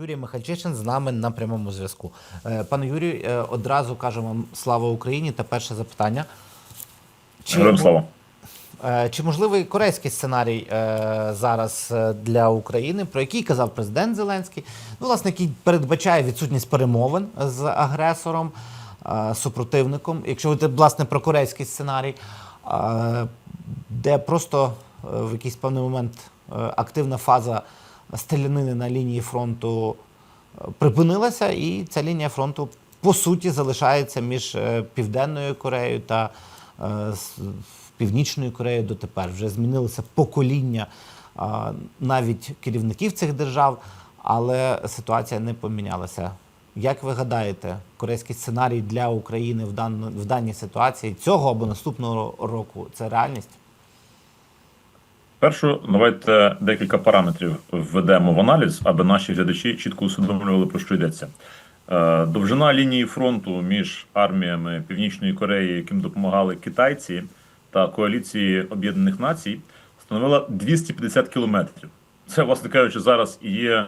Юрій Михальчишин з нами на прямому зв'язку. Е, Пане Юрію, е, одразу кажемо вам слава Україні та перше запитання. Героям слава. е, Чи можливий корейський сценарій зараз для України, про який казав президент Зеленський, ну, власне, який передбачає відсутність перемовин з агресором, супротивником, якщо говорити власне про корейський сценарій, де просто в якийсь певний момент активна фаза стрілянини на лінії фронту е, припинилася, і ця лінія фронту по суті залишається між е, Південною Кореєю та е, Північною Кореєю дотепер. Вже змінилося покоління навіть керівників цих держав, але ситуація не помінялася. Як ви гадаєте, корейський сценарій для України в, дан, в даній ситуації цього або наступного року це реальність? Першу, давайте декілька параметрів введемо в аналіз, аби наші глядачі чітко усвідомлювали, про що йдеться. Е, Довжина лінії фронту між арміями Північної Кореї, яким допомагали китайці, та коаліції Об'єднаних Націй, становила 250 кілометрів. Це, власне кажучи, зараз є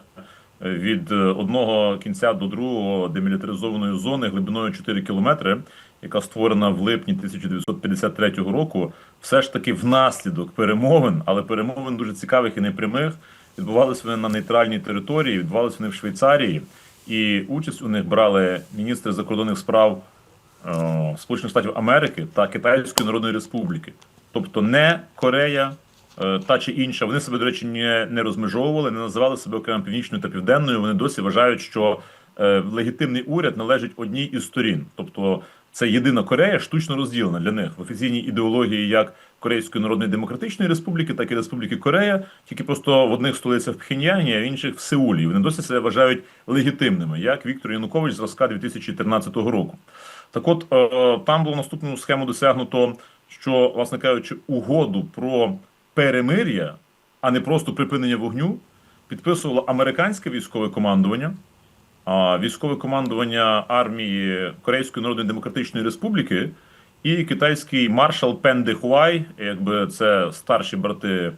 е, від е, одного кінця до другого демілітаризованої зони глибиною 4 кілометри, яка створена в липні 1953 року, все ж таки внаслідок перемовин, але перемовин дуже цікавих і непрямих. Відбувалися вони на нейтральній території, відбувалися вони в Швейцарії, і участь у них брали міністри закордонних справ е, Сполучених Штатів Америки та Китайської Народної Республіки. Тобто не Корея е, та чи інша. Вони себе, до речі, не, не розмежовували, не називали себе окремо північною та південною. Вони досі вважають, що е, легітимний уряд належить одній із сторін. Тобто це єдина Корея штучно розділена для них в офіційній ідеології як Корейської Народної Демократичної Республіки, так і Республіки Корея, тільки просто в одних столицях в Пхеньяні, а в інших в Сеулі. Вони досі себе вважають легітимними, як Віктор Янукович зразка 2014 року. Так от е, там було наступну схему досягнуто, що, власне кажучи, угоду про перемир'я, а не просто припинення вогню, підписувало американське військове командування, військове командування армії Корейської Народної Демократичної Республіки і китайський маршал Пен Де Хуай, якби це старші брати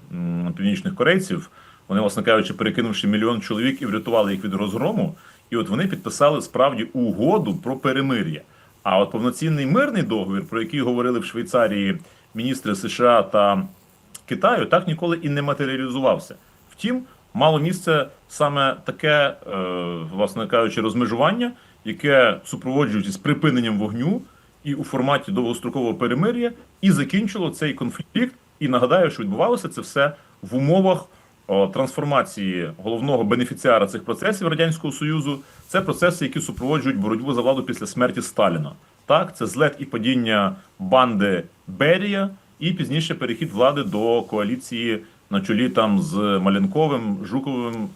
північних корейців. Вони, власне кажучи, перекинувши мільйон чоловік і врятували їх від розгрому. І от вони підписали справді угоду про перемир'я. А от повноцінний мирний договір, про який говорили в Швейцарії міністри США та Китаю, так ніколи і не матеріалізувався. Втім, мало місце саме таке, е, власне кажучи, розмежування, яке супроводжується з припиненням вогню і у форматі довгострокового перемир'я, і закінчило цей конфлікт. І нагадаю, що відбувалося це все в умовах трансформації головного бенефіціара цих процесів радянського союзу. Це процеси, які супроводжують боротьбу за владу після смерті Сталіна. Так, це злет і падіння банди Берія, і пізніше перехід влади до коаліції на чолі там з Маленковим, Жуковим,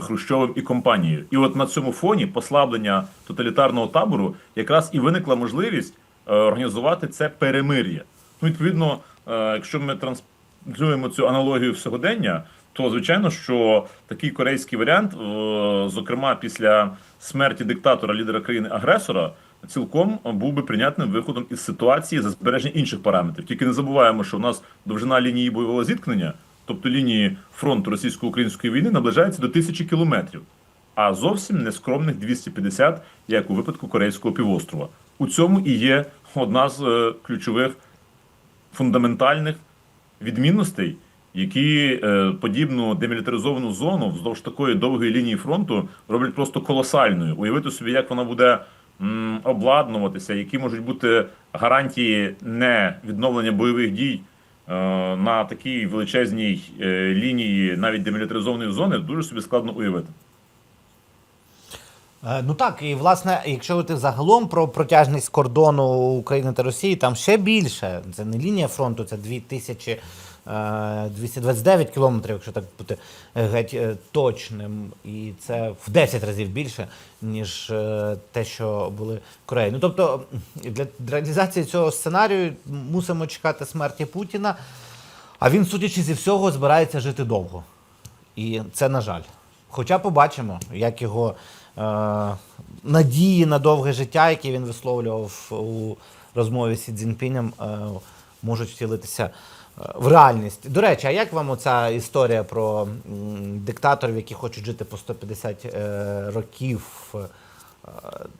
Хрущовим і компанією. І от на цьому фоні послаблення тоталітарного табору якраз і виникла можливість е, організувати це перемир'я. Ну, відповідно, е, якщо ми транслюємо цю аналогію сьогодення, то звичайно, що такий корейський варіант, е, зокрема після смерті диктатора лідера країни-агресора, цілком був би прийнятним виходом із ситуації за збереження інших параметрів. Тільки не забуваємо, що у нас довжина лінії бойового зіткнення, тобто лінії фронту російсько-української війни, наближається до тисячі кілометрів, а зовсім не скромних 250, як у випадку Корейського півострова. У цьому і є одна з е, ключових фундаментальних відмінностей, які е, подібну демілітаризовану зону вздовж такої довгої лінії фронту роблять просто колосальною. Уявити собі, як вона буде обладнуватися, які можуть бути гарантії не відновлення бойових дій на такій величезній е, лінії навіть демілітаризованої зони, дуже собі складно уявити. Е, Ну так, і власне, якщо говорити загалом про протяжність кордону України та Росії, там ще більше. Це не лінія фронту, це 2229 кілометрів, якщо так бути е, геть е, точним. І це в 10 разів більше, ніж е, те, що були Кореї. Ну тобто для реалізації цього сценарію мусимо чекати смерті Путіна. А він, судячи зі всього, збирається жити довго. І це на жаль. Хоча побачимо, як його е, надії на довге життя, які він висловлював у розмові з Сі Цзіньпінем, е, можуть втілитися в реальність. До речі, а як вам оця історія про диктаторів, які хочуть жити по 150 е, років? Е,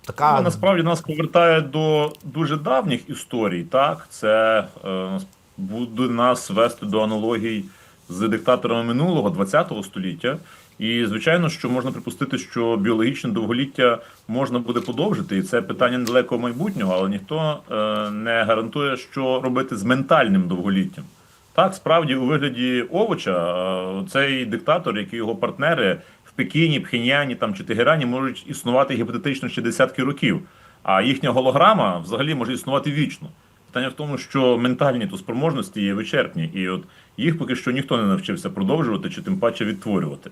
така Ну, насправді нас повертає до дуже давніх історій. Так, це е, буде нас вести до аналогій з диктаторами минулого 20 століття. І звичайно, що можна припустити, що біологічне довголіття можна буде подовжити, і це питання недалекого майбутнього, але ніхто е, не гарантує, що робити з ментальним довголіттям. Так, справді у вигляді овоча е, цей диктатор, як і його партнери в Пекіні, Пхеньяні там чи Тегерані можуть існувати гіпотетично ще десятки років. А їхня голограма взагалі може існувати вічно. Питання в тому, що ментальні то спроможності є вичерпні, і от їх поки що ніхто не навчився продовжувати чи тим паче відтворювати.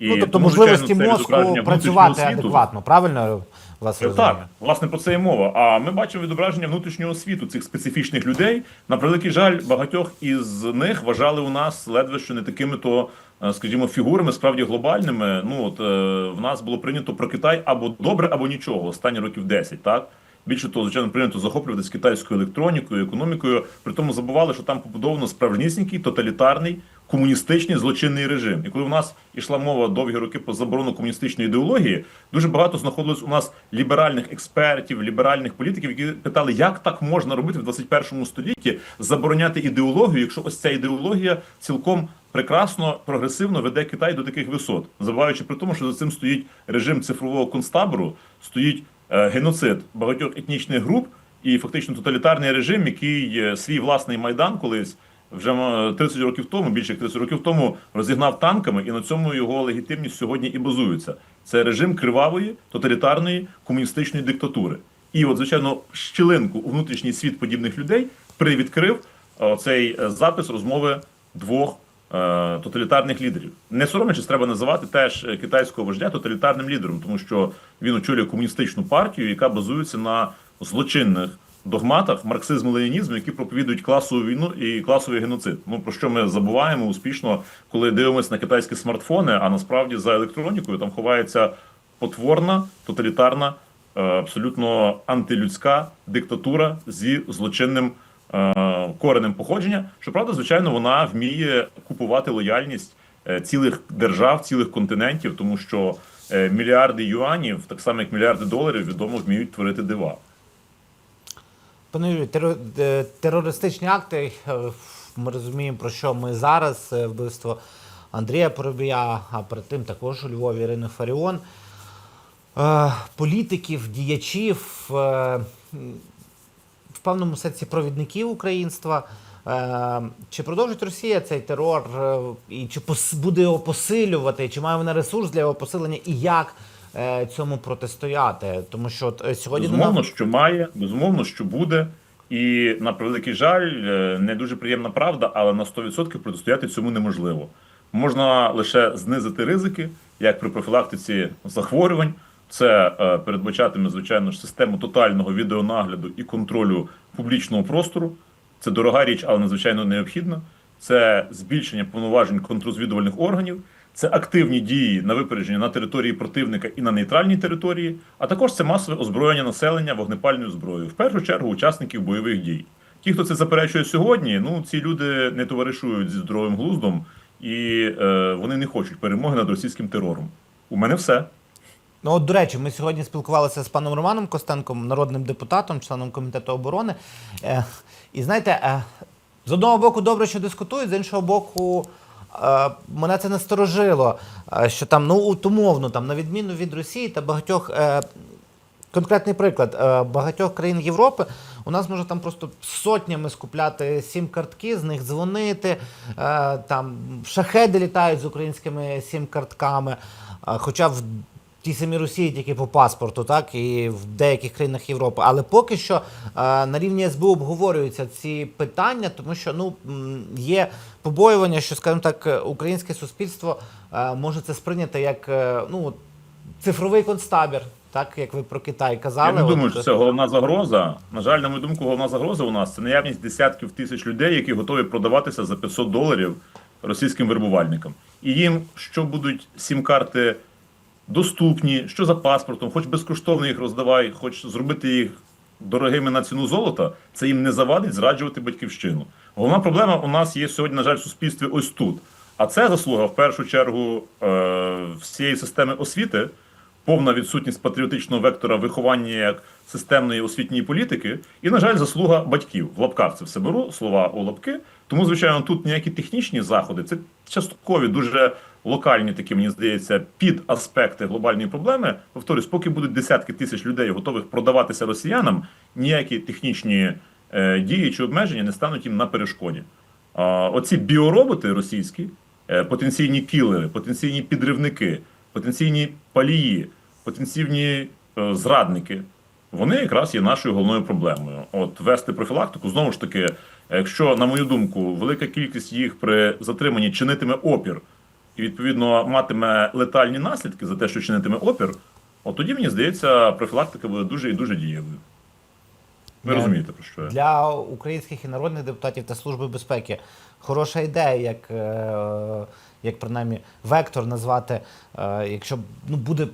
І ну, тобто тому, можливості звичайно, мозку працювати адекватно, правильно вас розумію? Так, власне про це і мова. А ми бачимо відображення внутрішнього світу цих специфічних людей. На превеликий жаль, багатьох із них вважали у нас ледве що не такими то, е, скажімо, фігурами справді глобальними. Ну от е, в нас було прийнято про Китай або добре, або нічого. Останні років 10, так. Більше того, звичайно, прийнято захоплюватись китайською електронікою, економікою. При тому забували, що там побудовано справжнісінький тоталітарний комуністичний злочинний режим. І коли в нас йшла мова довгі роки про заборону комуністичної ідеології, дуже багато знаходилось у нас ліберальних експертів, ліберальних політиків, які питали, як так можна робити в 21 столітті, забороняти ідеологію, якщо ось ця ідеологія цілком прекрасно прогресивно веде Китай до таких висот, забуваючи при тому, що за цим стоїть режим цифрового концтабору, стоїть е, геноцид багатьох етнічних груп і фактично тоталітарний режим, який е, свій власний майдан колись вже е, 30 років тому, більше як 30 років тому, розігнав танками, і на цьому його легітимність сьогодні і базується. Це режим кривавої, тоталітарної комуністичної диктатури. І, от, звичайно, щілинку у внутрішній світ подібних людей привідкрив е, цей е, запис розмови двох е, тоталітарних лідерів. Не соромлячись, треба називати теж е, китайського вождя тоталітарним лідером, тому що він очолює комуністичну партію, яка базується на злочинних догматах марксизму ленінізму, які проповідують класову війну і класовий геноцид. Ну про що ми забуваємо успішно, коли дивимося на китайські смартфони, а насправді за електронікою там ховається потворна, тоталітарна, е, абсолютно антилюдська диктатура зі злочинним е, коренем походження. Щоправда, звичайно, вона вміє купувати лояльність е, цілих держав, цілих континентів, тому що мільярди юанів, так само як мільярди доларів, відомо вміють творити дива. Пане Юрію, теро- терористичні акти, е, ми розуміємо, про що ми зараз, е, вбивство Андрія Поробія, а перед тим також у Львові Ірини Фаріон. Е, Політиків, діячів, в певному сенсі провідників українства. Чи продовжить Росія цей терор, і чи буде його посилювати, чи має вона ресурс для його посилення, і як цьому протистояти? Тому що от, е, сьогодні Безумовно, нас- що має, безумовно, що буде. І на превеликий жаль, е, не дуже приємна правда, але на 100% протистояти цьому неможливо. Можна лише знизити ризики, як при профілактиці захворювань. Це е, передбачатиме, звичайно ж, систему тотального відеонагляду і контролю публічного простору. Це дорога річ, але надзвичайно необхідна. Це збільшення повноважень контррозвідувальних органів, це активні дії на випередження на території противника і на нейтральній території, а також це масове озброєння населення вогнепальною зброєю. В першу чергу учасників бойових дій. Ті, хто це заперечує сьогодні, ну ці люди не товаришують зі здоровим глуздом і е, вони не хочуть перемоги над російським терором. У мене все. Ну, от, до речі, ми сьогодні спілкувалися з паном Романом Костенком, народним депутатом, членом комітету оборони. Е, і знаєте, е, з одного боку, добре, що дискутують, з іншого боку, мене це насторожило, е, що там, ну, умовно, там, на відміну від Росії та багатьох. Е, Конкретний приклад е, багатьох країн Європи у нас може там просто сотнями скупляти сім-картки, з них дзвонити. е, Там шахеди літають з українськими сім-картками. е, Хоча в тій самій Росії тільки по паспорту, так і в деяких країнах Європи. Але поки що е, на рівні СБУ обговорюються ці питання, тому що ну є побоювання, що, скажімо так, українське суспільство е, може це сприйняти як е, ну цифровий концтабір, так як ви про Китай казали. Я не думаю, що це головна загроза. На жаль, на мою думку, головна загроза у нас це наявність десятків тисяч людей, які готові продаватися за 500 доларів російським вербувальникам. І їм що будуть сім-карти доступні, що за паспортом, хоч безкоштовно їх роздавай, хоч зробити їх дорогими на ціну золота, це їм не завадить зраджувати батьківщину. Головна проблема у нас є сьогодні, на жаль, в суспільстві ось тут. А це заслуга в першу чергу е, всієї системи освіти, повна відсутність патріотичного вектора виховання як системної освітньої політики, і, на жаль, заслуга батьків. В лапках це все беру, слова у лапки. Тому, звичайно, тут ніякі технічні заходи, це часткові, дуже локальні, такі, мені здається, під аспекти глобальної проблеми. Повторюсь, поки будуть десятки тисяч людей готових продаватися росіянам, ніякі технічні е, дії чи обмеження не стануть їм на перешкоді. А, оці біороботи російські, е, потенційні кілери, потенційні підривники, потенційні палії, потенційні е, зрадники, вони якраз є нашою головною проблемою. От вести профілактику, знову ж таки, якщо, на мою думку, велика кількість їх при затриманні чинитиме опір і відповідно матиме летальні наслідки за те, що чинитиме опір, от тоді мені здається, профілактика буде дуже і дуже дієвою. Ви Для- розумієте, про що я? Для українських і народних депутатів та Служби безпеки хороша ідея, як, е, як принаймні вектор назвати, е, якщо ну, буде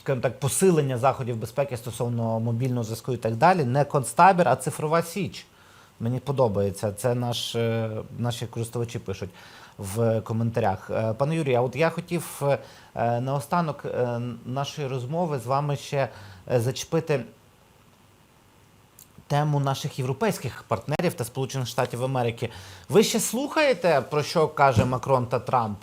скажімо так, посилення заходів безпеки стосовно мобільного зв'язку і так далі, не концтабір, а цифрова січ. Мені подобається. Це наш, е, наші користувачі пишуть в коментарях. Е, Пане Юрію, а от я хотів е, наостанок е, нашої розмови з вами ще зачепити тему наших європейських партнерів та Сполучених Штатів Америки. Ви ще слухаєте, про що каже Макрон та Трамп?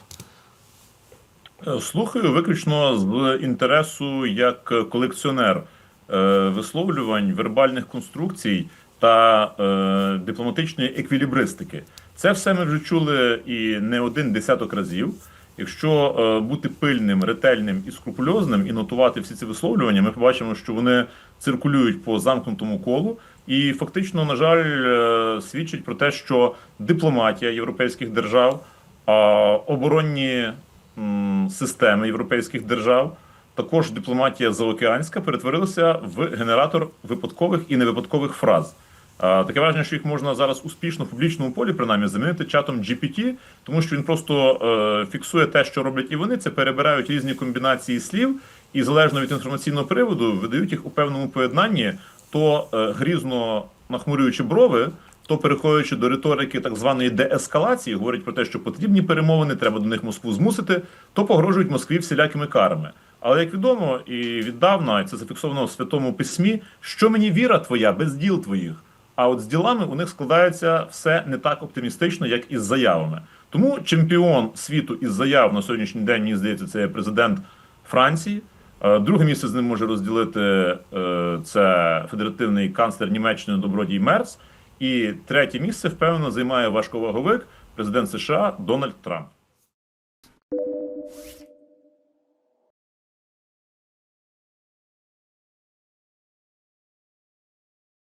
Слухаю виключно з інтересу як колекціонер висловлювань, вербальних конструкцій та дипломатичної еквілібристики. Це все ми вже чули і не один десяток разів. Якщо е, бути пильним, ретельним і скрупульозним і нотувати всі ці висловлювання, ми побачимо, що вони циркулюють по замкнутому колу, і фактично, на жаль, е, свідчить про те, що дипломатія європейських держав, оборонні системи європейських держав, також дипломатія заокеанська перетворилася в генератор випадкових і невипадкових фраз. Таке враження, що їх можна зараз успішно в публічному полі принаймні замінити чатом GPT, тому що він просто е, фіксує те, що роблять і вони. Це перебирають різні комбінації слів, і залежно від інформаційного приводу видають їх у певному поєднанні, то е, грізно нахмурюючи брови, то переходячи до риторики так званої деескалації, говорять про те, що потрібні перемовини, треба до них Москву змусити, то погрожують Москві всілякими карами. Але як відомо і віддавна, і це зафіксовано в святому письмі, що мені віра твоя без діл твоїх. А от з ділами у них складається все не так оптимістично, як із заявами. Тому чемпіон світу із заяв на сьогоднішній день, мені здається, це президент Франції. Е, Друге місце з ним може розділити е, це федеративний канцлер Німеччини Добродій Мерц. І третє місце впевнено займає важковаговик президент США Дональд Трамп.